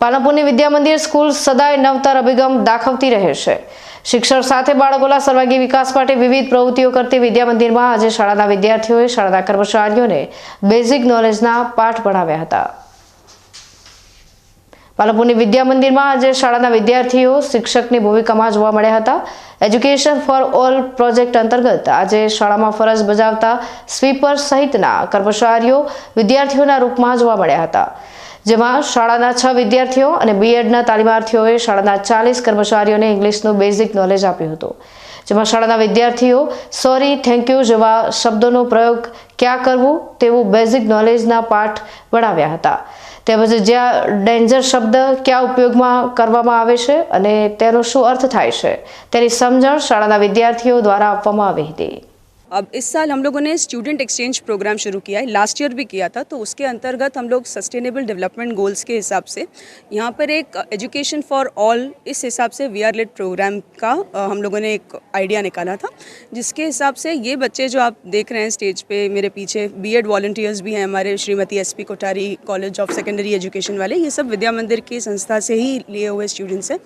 પાલનપુરની Vidya Mandir school સદાય નવતર અભિગમ દાખવતી રહે છે. શિક્ષણ સાથે બાળકોના સર્વાંગી વિકાસ માટે વિવિધ પ્રવૃત્તિઓ કરતી વિદ્યા મંદિરમાં આજે શાળાના વિદ્યાર્થીઓએ શાળાના કર્મચારીઓને બેઝિક નોલેજના પાઠ ભણાવ્યા હતા. પાલનપુરની વિદ્યા મંદિરમાં આજે શાળાના વિદ્યાર્થીઓ શિક્ષકની ભૂમિકામાં જોવા મળ્યા હતા. એજ્યુકેશન ફોર ઓલ પ્રોજેક્ટ અંતર્ગત આજે શાળામાં ફરજ બજાવતા સ્વીપર સહિતના કર્મચારીઓ વિદ્યાર્થીઓના રૂપમાં જોવા મળ્યા હતા. જેમાં શાળાના છ વિદ્યાર્થીઓ અને બીએડના તાલીમાર્થીઓએ શાળાના ચાલીસ કર્મચારીઓને ઇંગ્લિશનું બેઝિક નોલેજ આપ્યું હતું. જેમાં શાળાના વિદ્યાર્થીઓ સોરી થેન્ક યુ જેવા શબ્દોનો પ્રયોગ ક્યાં કરવું તેવું બેઝિક નોલેજના પાઠ ભણાવ્યા હતા. તેમજ જ્યાં ડેન્જર શબ્દ ક્યાં ઉપયોગમાં કરવામાં આવે છે અને તેનો શું અર્થ થાય છે તેની સમજણ શાળાના વિદ્યાર્થીઓ દ્વારા આપવામાં આવી હતી. अब इस साल हम लोगों ने स्टूडेंट एक्सचेंज प्रोग्राम शुरू किया है। लास्ट ईयर भी किया था तो उसके अंतर्गत हम लोग सस्टेनेबल डेवलपमेंट गोल्स के हिसाब से यहाँ पर एक एजुकेशन फॉर ऑल इस हिसाब से वी आर लेट प्रोग्राम का हम लोगों ने एक आइडिया निकाला था, जिसके हिसाब से ये बच्चे जो आप देख रहे हैं स्टेज पे, मेरे पीछे बी एड भी हैं हमारे, Shrimati S P Kothari college of secondary education वाले, ये सब विद्या मंदिर की संस्था से ही लिए हुए स्टूडेंट्स हैं।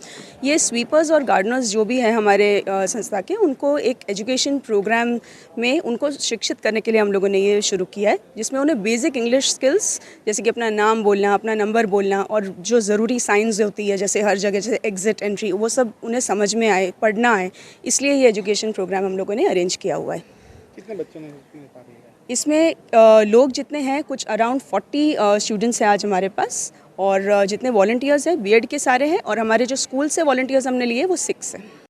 ये स्वीपर्स और गार्डनर्स जो भी हैं हमारे संस्था के, उनको एक एजुकेशन प्रोग्राम में उनको शिक्षित करने के लिए हम लोगों ने ये शुरू किया है जिसमें उन्हें बेसिक इंग्लिश स्किल्स जैसे कि अपना नाम बोलना अपना नंबर बोलना और जो ज़रूरी साइंस होती है जैसे हर जगह जैसे एग्जिट एंट्री वो सब उन्हें समझ में आए पढ़ना आए इसलिए ये एजुकेशन प्रोग्राम हम लोगों ने अरेंज किया हुआ है। कितने बच्चों ने इसमें लोग जितने हैं कुछ अराउंड फोर्टी स्टूडेंट्स हैं आज हमारे पास और जितने वॉल्टियर्स हैं बीएड के सारे हैं और हमारे जो स्कूल से वॉल्टियर्स हमने लिए वो सिक्स हैं।